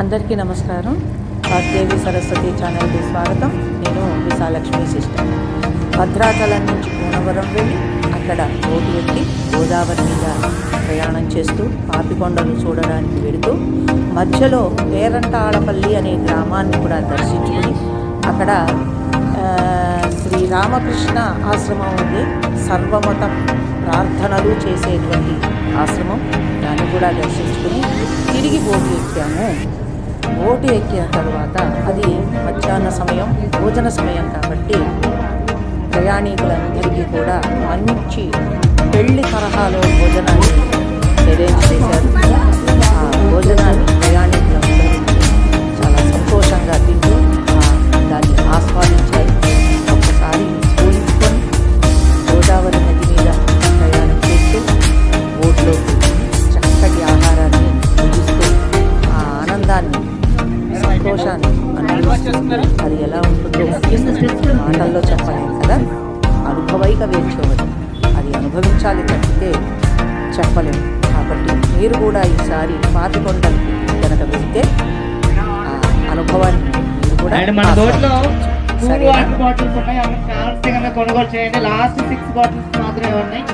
అందరికీ నమస్కారం. వాగ్దేవి సరస్వతి ఛానల్కి స్వాగతం. నేను విశాలక్ష్మి సిస్టర్. భద్రాచలం నుంచి పూనవరం వెళ్ళి అక్కడ రోడ్డు ఎక్కి గోదావరి మీద ప్రయాణం చేస్తూ పాపికొండలు చూడడానికి వెళుతూ మధ్యలో పేరంటాళపల్లి అనే గ్రామాన్ని కూడా దర్శించుకుని అక్కడ శ్రీ రామకృష్ణ ఆశ్రమం ఉంది. సర్వమత ప్రార్థనలు చేసేటువంటి ఆశ్రమం. దాన్ని కూడా దర్శించుకుని తిరిగి పోటీ ఎక్కాము. బోటు ఎక్కిన తర్వాత అది మధ్యాహ్న సమయం భోజన సమయం కాబట్టి ప్రయాణికులందరికీ కూడా మంచి పెళ్ళి తరహాలో భోజనాన్ని అది ఎలా ఉంటుందో మాటల్లో చెప్పలేం కదా? అనుభవైక వేర్చోవదు అది అనుభవించాలి తప్పితే చెప్పలేము కాబట్టి మీరు కూడా ఈసారి పాతికొండలకి కనుక వెళ్తే ఆ అనుభవాన్ని మీరు కూడా? వాటర్ బాటిల్స్ ఉన్నాయి. అవి కావాల్సి కనుక కొనుగోలు చేయండి. లాస్ట్ సిక్స్ బాటిల్స్ మాత్రమే ఉన్నాయి.